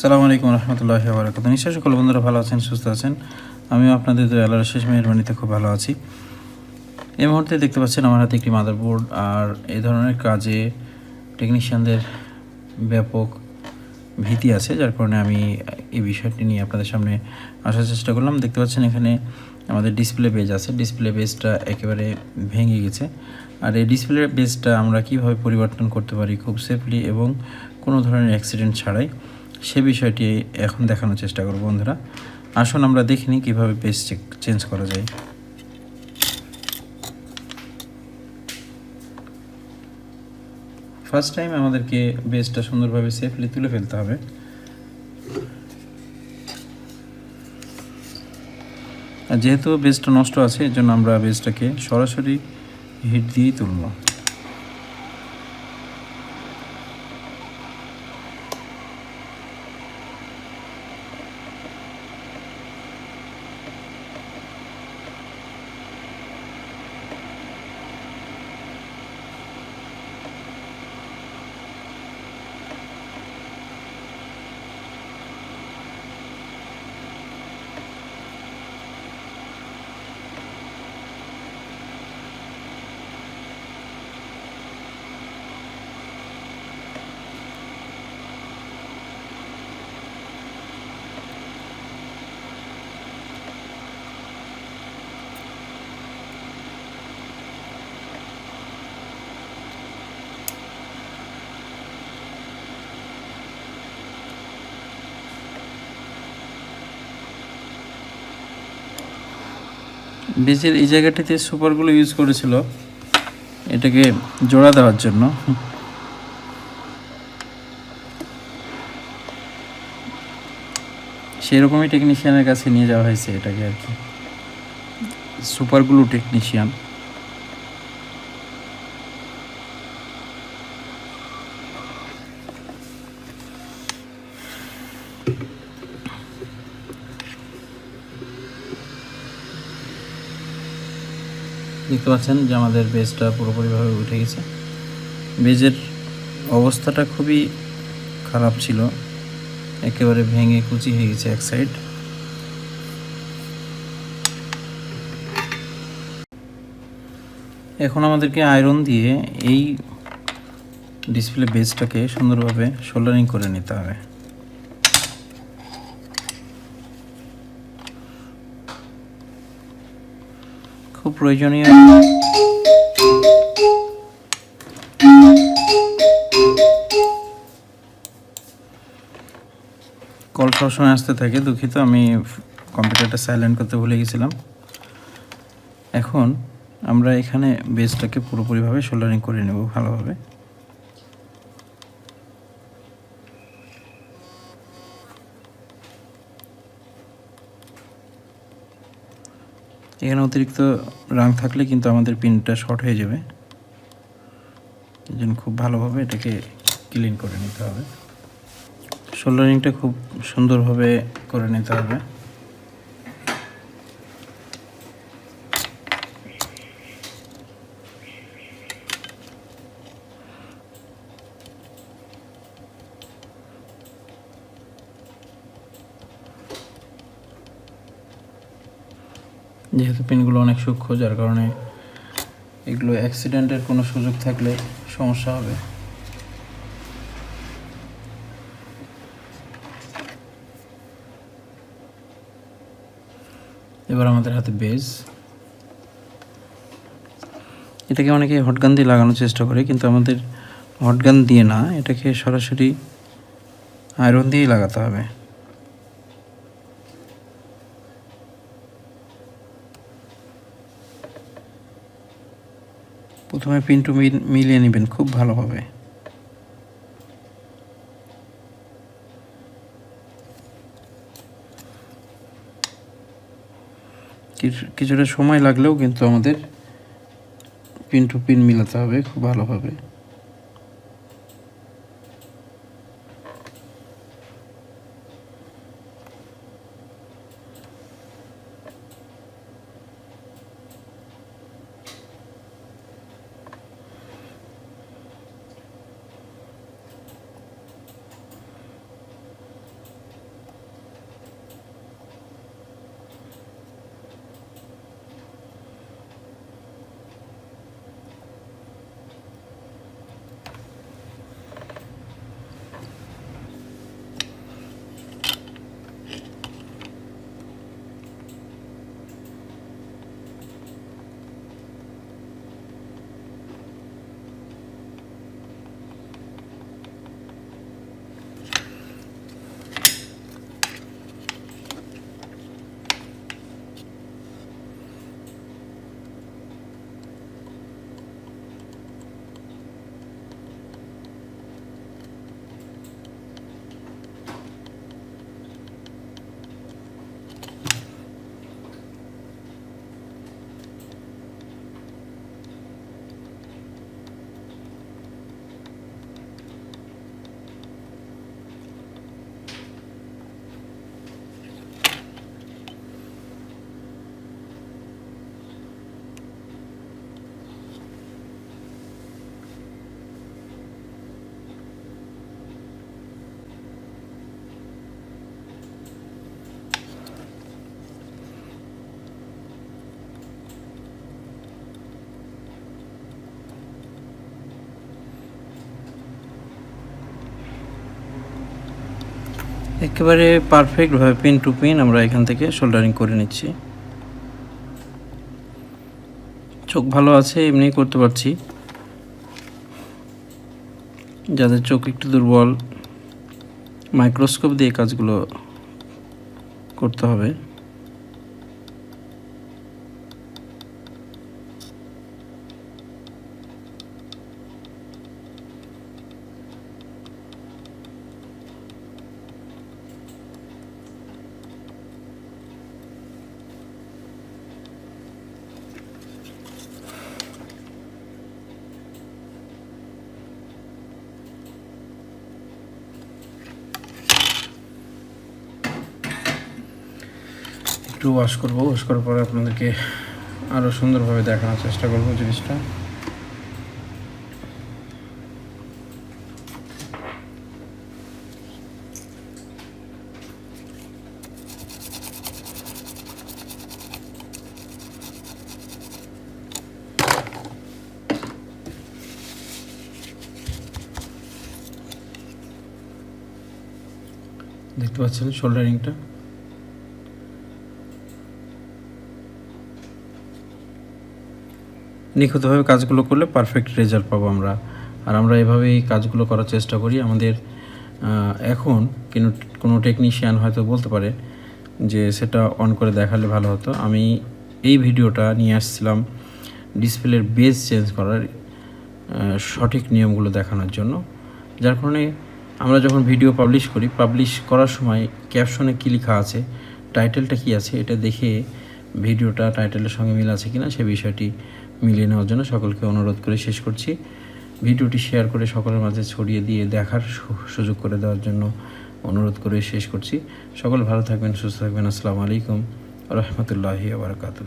সালামু আলাইকুম রহমতুল্লাহ বারকাত নিশ্চয় সকল বন্ধুরা ভালো আছেন, সুস্থ আছেন? আমিও আপনাদের দয়া আল্লাহর শেষ মেহরবানিতে খুব ভালো আছি। এই মুহূর্তে দেখতে পাচ্ছেন আমার হাতে একটি মাদারবোর্ড আর এই ধরনের কাজে টেকনিশিয়ানদের ব্যাপক ভীতি আছে, যার কারণে আমি এই বিষয়টি নিয়ে আপনাদের সামনে আসার চেষ্টা করলাম। দেখতে পাচ্ছেন এখানে আমাদের ডিসপ্লে পেজ আছে। ডিসপ্লে পেজটা একেবারে ভেঙে গেছে। আর এই ডিসপ্লে পেজটা আমরা কীভাবে পরিবর্তন করতে পারি খুব সেফলি এবং কোনো ধরনের অ্যাক্সিডেন্ট ছাড়াই সে বিষয়টি এখন দেখানোর চেষ্টা করব, বন্ধুরা। আসুন আমরা দেখিনি কীভাবে পেজ চেঞ্জ করা যায়। ফার্স্ট টাইম আমাদেরকে বেসটা সুন্দরভাবে সেফলি তুলে ফেলতে হবে। যেহেতু বেসটা নষ্ট আছে এর জন্য আমরা বেসটাকে সরাসরি হিট দিয়েই তুলব। বেজের এই জায়গাটিতে সুপারগুলো ইউজ করেছিল। এটাকে জোড়া দেওয়ার জন্য। সেরকমই টেকনিশিয়ানের কাছে নিয়ে যাওয়া হয়েছে এটাকে আর কি। সুপারগুলো টেকনিশিয়ান দেখতে পাচ্ছেন যে আমাদের বেজটা পুরোপুরিভাবে উঠে গেছে। বেজের অবস্থাটা খুবই খারাপ ছিল। একেবারে ভেঙে কুচি হয়ে গেছে এক সাইড এখন আমাদেরকে আয়রন দিয়ে এই ডিসপ্লে বেজটাকে সুন্দরভাবে সোল্ডারিং করে নিতে হবে। খুব প্রয়োজনীয়। কল সবসময় আসতে থাকে, দুঃখিত, আমি কম্পিউটারটা সাইলেন্ট করতে ভুলে গেছিলাম। এখন আমরা এখানে বেসটাকে পুরোপুরিভাবে সোল্ডারিং করে নেব ভালোভাবে। এখানে অতিরিক্ত রাং থাকলে কিন্তু আমাদের পিনটা শর্ট হয়ে যাবে। এই খুব ভালোভাবে এটাকে ক্লিন করে নিতে হবে। সোল্ডারিংটা খুব সুন্দরভাবে করে নিতে হবে। যেহেতু পিনগুলো অনেক সূক্ষ্ম, যার কারণে এগুলো অ্যাক্সিডেন্টের কোনো সুযোগ থাকলে সমস্যা হবে। এবার আমাদের হাতে বেজ এটাকে অনেকে হটগান দিয়ে লাগানোর চেষ্টা করে, কিন্তু আমাদের হটগান দিয়ে না, এটাকে সরাসরি আয়রন দিয়েই লাগাতে হবে। প্রথমে পিন্টু মিলিয়ে নেবেন, খুব ভালোভাবে কিছু- কিছুটা সময় লাগলেও কিন্তু আমাদের পিন টু পিন মিলাতে হবে, খুব ভালোভাবে একেবারে পারফেক্টভাবে পিন টু পিন আমরা এখান থেকে শোল্ডারিং করে নিচ্ছি। চোখ ভালো আছে এমনি করতে পারছি। যাদের চোখ একটু দুর্বল মাইক্রোস্কোপ দিয়ে কাজগুলো করতে হবে। একটু ওয়াশ করব। ওয়াশ করার পরে আপনাদেরকে আরও সুন্দরভাবে দেখানোর চেষ্টা করব জিনিসটা। দেখতে পাচ্ছেন শোল্ডারিংটা নিখুঁতভাবে কাজগুলো করলে পারফেক্ট রেজাল্ট পাবো আমরা। আর আমরা এভাবেই কাজগুলো করার চেষ্টা করি। আমাদের এখন কোনো কোনো টেকনিশিয়ান হয়তো বলতে পারে যে সেটা অন করে দেখালে ভালো হতো। আমি এই ভিডিওটা নিয়ে আসছিলাম ডিসপ্লের বেস চেঞ্জ করার সঠিক নিয়মগুলো দেখানোর জন্য। যার কারণে আমরা যখন ভিডিও পাবলিশ করি পাবলিশ করার সময় ক্যাপশনে কী লেখা আছে টাইটেলটা কী আছে, এটা দেখে ভিডিওটা, টাইটেলের সঙ্গে মিল আছে কিনা সে বিষয়টি মিলিয়ে নেওয়ার জন্য সকলকে অনুরোধ করে শেষ করছি। ভিডিওটি শেয়ার করে সকলের মাঝে ছড়িয়ে দিয়ে দেখার সুযোগ করে দেওয়ার জন্য অনুরোধ করে শেষ করছি। সকল ভালো থাকবেন, সুস্থ থাকবেন। আসসালামু আলাইকুম রহমতুল্লাহি বারকাতু